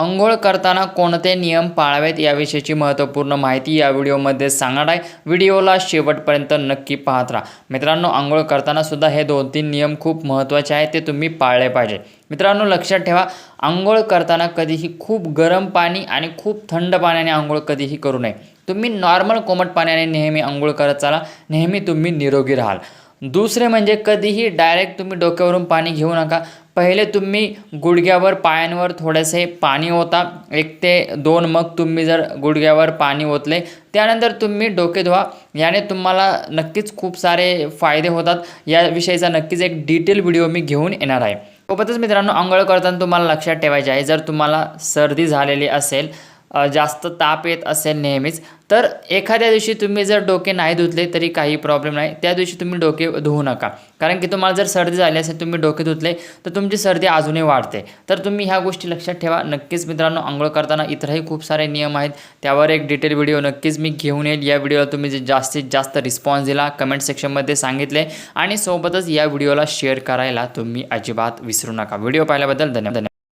अंघोळ करताना कोणते नियम पाळावेत याविषयीची महत्त्वपूर्ण माहिती या व्हिडिओमध्ये सांगणार आहे. व्हिडिओला शेवटपर्यंत नक्की पाहत राहा. मित्रांनो अंघोळ करताना सुद्धा हे दोन तीन नियम खूप महत्त्वाचे आहेत ते तुम्ही पाळले पाहिजे. मित्रांनो लक्षात ठेवा आंघोळ करताना कधीही खूप गरम पाणी आणि खूप थंड पाण्याने आंघोळ कधीही करू नये. तुम्ही नॉर्मल कोमट पाण्याने नेहमी आंघोळ करत चाला नेहमी तुम्ही निरोगी राहाल. दुसरे म्हणजे कधीही डायरेक्ट तुम्ही डोक्यावरून पाणी घेऊ नका. पहिले तुम्ही गुडघ्यावर पायांवर थोडेसे पाणी ओता. एक ते दोन मग तुम्ही जर गुडघ्यावर पाणी ओतले. त्यानंतर तुम्ही डोके धुवा. याने तुम्हाला नक्कीच खूप सारे फायदे होतात. याविषयीचा नक्कीच एक डिटेल व्हिडिओ मी घेऊन येणार आहे. सोबतच मित्रांनो आंघोळ करताना तुम्हाला लक्षात ठेवायचे आहे. जर तुम्हाला सर्दी झालेली असेल जास्त ताप येत असेल नेहमीच तर एखाद्या दिवशी तुम्ही जर डोके नाही धुतले तरी काही प्रॉब्लेम नाही. त्या दिवशी तुम्ही डोके धुवू नका. कारण की तुम्हाला जर सर्दी झाली असेल तुम्ही डोके धुतले तर तुमची सर्दी अजूनही वाढते. तर तुम्ही ह्या गोष्टी लक्षात ठेवा. नक्कीच मित्रांनो आंघोळ करताना इतरही खूप सारे नियम आहेत. त्यावर एक डिटेल व्हिडिओ नक्कीच मी घेऊन येईल. या व्हिडिओला तुम्ही जे जास्तीत जास्त रिस्पॉन्स दिला कमेंट सेक्शनमध्ये सांगितले. आणि सोबतच या व्हिडिओला शेअर करायला तुम्ही अजिबात विसरू नका. व्हिडिओ पाहिल्याबद्दल धन्यवाद.